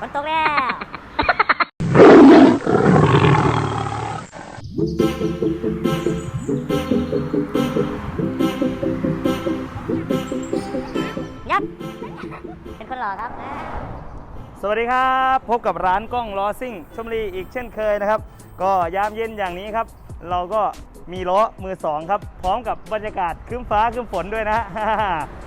ฝนตกแล้วยับเป็นคนหล่อครับ สวัสดีครับ พบกับร้านกล้องล้อซิ่งชมบุรีอีกเช่นเคยนะครับ ก็ยามเย็นอย่างนี้ครับ เราก็มีล้อมือสองครับ พร้อมกับบรรยากาศครึ้มฟ้าครึ้มฝนด้วยนะ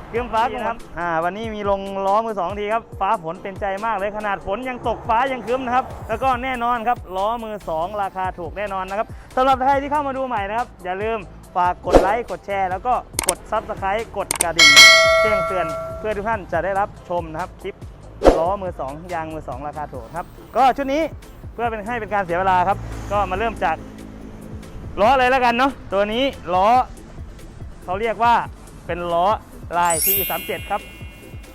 เครึ้มฟ้าครับอ่าวันนี้มีลงล้อมือสองทีครับฟ้าฝนเป็นใจมากเลยขนาดฝนยังตกฟ้ายังครึ้มนะครับแล้วก็แน่นอนครับล้อมือสองราคาถูกแน่นอนนะครับสำหรับใครที่เข้ามาดูใหม่นะครับอย่าลืมฝากกดไลค์กดแชร์ แล้วก็กดซับสไครต์กดกระดิ่งแจ้งเตือนเพื่อทุกท่านจะได้รับชมนะครับคลิปล้อมือ2ยางมือ2ราคาถูกครับก็ชุดนี้เพื่อเป็นให้เป็นการเสียเวลาครับ ก็มาเริ่มจากล้อเลยแล้วกันเนาะตัวนี้ล้อเขาเรียกว่าเป็นล้อ ลาย TE 3 7 ครับ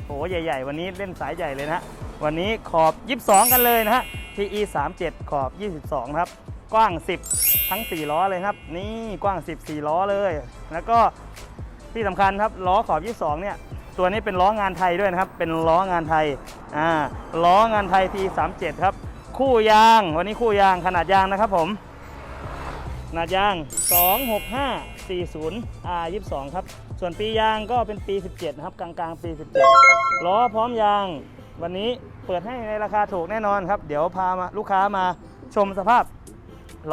โหใหญ่ๆ วันนี้เล่นสายใหญ่เลยนะวันนี้ขอบ 22 กันเลยนะฮะ TE 3 7 ขอบ 22 ครับ กว้าง 10 ทั้ง 4 ล้อเลยครับ นี่กว้าง 10 4 ล้อเลย แล้วก็ที่สำคัญครับล้อขอบ 22 เนี่ยตัวนี้เป็นล้องานไทยด้วยนะครับ เป็นล้องานไทย อ่า ล้องานไทยที37 ครับ คู่ยาง วันนี้คู่ยางขนาดยางนะครับผม นาดยาง 26540 R 22 ครับ ส่วนปียางก็เป็นปี 17 นะครับ กลางๆ ปี 17 ล้อพร้อมยาง วันนี้เปิดให้ในราคาถูกแน่นอนครับ เดี๋ยวพามาลูกค้ามาชมสภาพ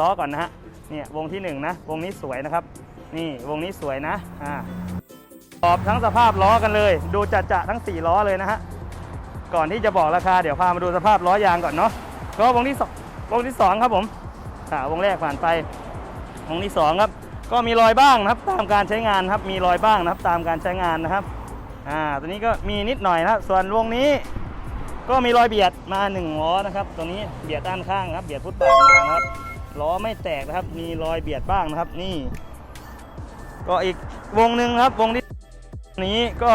ล้อก่อนนะฮะ เนี่ยวงที่หนึ่งนะ วงนี้สวยนะครับ นี่วงนี้สวยนะ อ่าตอบทั้งสภาพล้อกันเลย ดูจะจะทั้ง 4 ล้อเลยนะฮะ ก่อนที่จะบอกราคาเดี๋ยวพามาดูสภาพล้อยางก่อนเนาะ ก็วงที่สองวงที่สองครับผม อ่าวงแรกผ่านไป วงที่สองครับก็มีรอยบ้างนะครับตามการใช้งานครับมีรอยบ้างนะครับตามการใช้งานนะครับอ่าตัวนี้ก็มีนิดหน่อยนะครับส่วนวงนี้ก็มีรอยเบียดมาหนึ่งล้อนะครับตัวนี้เบียดด้านข้างครับเบียดฟุตบาทมานะครับล้อไม่แตกนะครับ มีรอยเบียดบ้างนะครับนี่ ก็อีกวงหนึ่งครับวงที่นี้ก็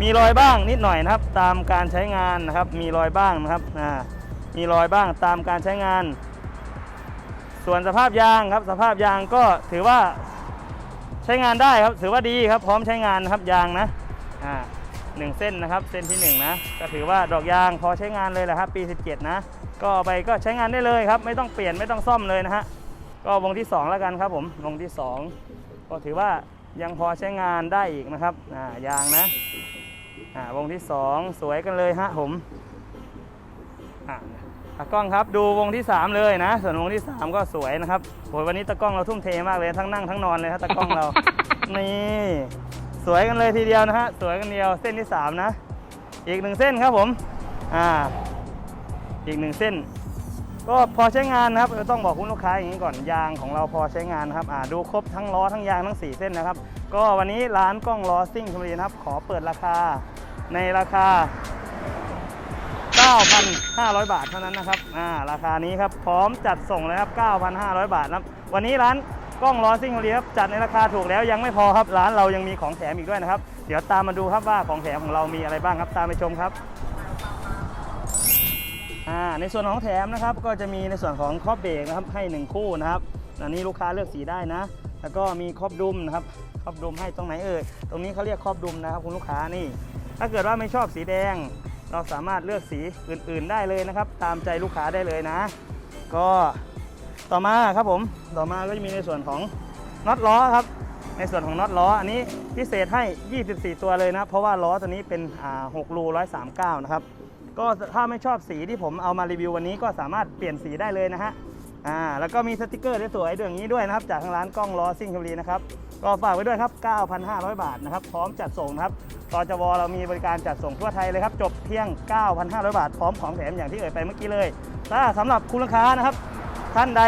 มีรอยบ้างนิดหน่อยนะครับ ตามการใช้งานนะครับ มีรอยบ้างนะครับอ่ามีรอยบ้างตามการใช้งาน ส่วนสภาพยางครับสภาพยางก็ถือว่าใช้งานได้ครับถือว่าดีครับพร้อมใช้งานนะครับยางนะอ่าหนึ่งเส้นนะครับเส้นที่หนึ่งนะก็ถือว่าดอกยางพอใช้งานเลยแหละครับปี 17 นะ ก็ไปก็ใช้งานได้เลยครับ ไม่ต้องเปลี่ยนไม่ต้องซ่อมเลยนะฮะก็วงที่สองแล้วกันครับผมวงที่สองก็ถือว่ายังพอใช้งานได้อีกนะครับอ่ายางนะอ่าวงที่ 2 สวยกันเลยฮะผมอ่า กล้องครับดูวงที่ 3 เลยนะ ส่วนวงที่ 3 ก็สวยนะครับโหยวันนี้ตากล้องเราทุ่มเทมากเลยทั้งนั่งทั้งนอนเลยครับตากล้องเรานี่สวยกันเลยทีเดียวนะฮะสวยกันเดียวเส้นที่ 3 นะ อีกหนึ่งเส้นครับผมอ่าอีกหนึ่งเส้น ก็พอใช้งานนะครับต้องบอกคุณลูกค้าอย่างนี้ก่อนยางของเราพอใช้งานนะครับอ่าดูครบทั้งล้อทั้งยางทั้ง 4 เส้นนะครับ ก็วันนี้ร้านกล้องล้อซิ่งชลบุรีนะครับขอเปิดราคาในราคา 9,500 บาทเท่านั้นนะครับอ่าราคานี้ครับพร้อมจัดส่งเลยครับ 9,500 บาทนะครับวันนี้ร้านกล้องล้อซิ่งชลบุรีครับจัดในราคาถูกแล้วยังไม่พอครับ ร้านเรายังมีของแถมอีกด้วยนะครับ เดี๋ยวตามมาดูครับว่าของแถมของเรามีอะไรบ้างครับตามไปชมครับอ่าในส่วนของแถมนะครับก็จะมีในส่วนของครอบเบรกนะครับให้ 1 คู่นะครับอันนี้ลูกค้าเลือกสีได้นะ แล้วก็มีครอบดุมนะครับครอบดุมให้ตรงไหนเอ่ยตรงนี้เขาเรียกครอบดุมนะครับคุณลูกค้านี่ ถ้าเกิดว่าไม่ชอบสีแดง เราสามารถเลือกสีอื่นๆได้เลยนะครับ ตามใจลูกค้าได้เลยนะ ก็ต่อมาครับผมต่อมาก็จะมีในส่วนของน็อตล้อครับ ในส่วนของน็อตล้ออันนี้พิเศษให้ 24 ตัวเลยนะ เพราะว่าล้อตัวนี้เป็น6รู139 นะครับ ก็ถ้าไม่ชอบสีที่ผมเอามารีวิววันนี้ก็สามารถเปลี่ยนสีได้เลยนะฮะอ่าแล้วก็มีสติกเกอร์สวยๆด้วยอย่างนี้ด้วยนะครับ จากทางร้านกล้องล้อซิ่งชลบุรีนะครับ ก็ฝากไว้ด้วยครับ 9,500 บาทนะครับ พร้อมจัดส่งนะครับตจวเรามีบริการจัดส่งทั่วไทยเลยครับ จบเพียง 9,500 บาท พร้อมของแถมอย่างที่เอ่ยไปเมื่อกี้เลย ถ้าสำหรับคุณลูกค้านะครับ ท่านใด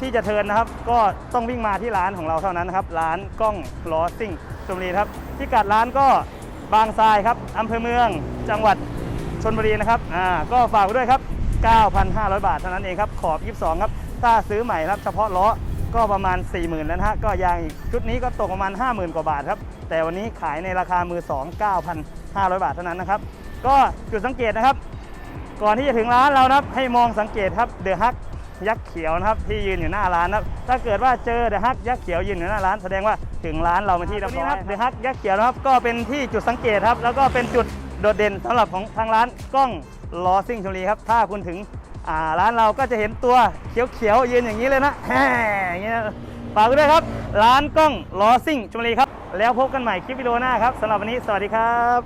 ที่จะเทินนะครับ ก็ต้องวิ่งมาที่ร้านของเราเท่านั้นนะครับ ร้านกล้องล้อซิ่งชลบุรีครับพิกัดร้านก็บางทรายครับอำเภอเมือง จังหวัดชนบุรีนะครับ อ่า ก็ฝากไว้ด้วยครับ 9,500 บาทเท่านั้นเองครับ ขอบ 22 ครับ ถ้าซื้อใหม่ครับ เฉพาะล้อ ก็ประมาณ 40,000แล้วนะฮะก็ยางอีกชุดนี้ก็ตกประมาณ 50,000 กว่าบาทครับ แต่วันนี้ขายในราคามือ2 9,500 บาทเท่านั้นนะครับ ก็จุดสังเกตนะครับ ก่อนที่จะถึงร้านเรานะครับให้มองสังเกตครับเดอะฮักยักษ์เขียวนะครับที่ยืนอยู่หน้าร้านนะครับถ้าเกิดว่าเจอเดอะฮักยักษ์เขียวยืนอยู่หน้าร้านแสดงว่าถึงร้านเราเป็นที่เรียบร้อยเดอะฮักยักษ์เขียวนะครับก็เป็นที่จุดสังเกตครับแล้วก็เป็นจุดโดดเด่นสำหรับของทางร้านกล้องลอซิ่งชลบุรีครับถ้าคุณถึง ร้านเราก็จะเห็นตัวเขียวๆเย็นอย่างนี้เลยนะแฮ่อย่างเงี้ยฝากด้วยครับ ร้านกล้องล้อซิ่งจุลีครับ แล้วพบกันใหม่คลิปวิดีโอหน้าครับสำหรับวันนี้สวัสดีครับ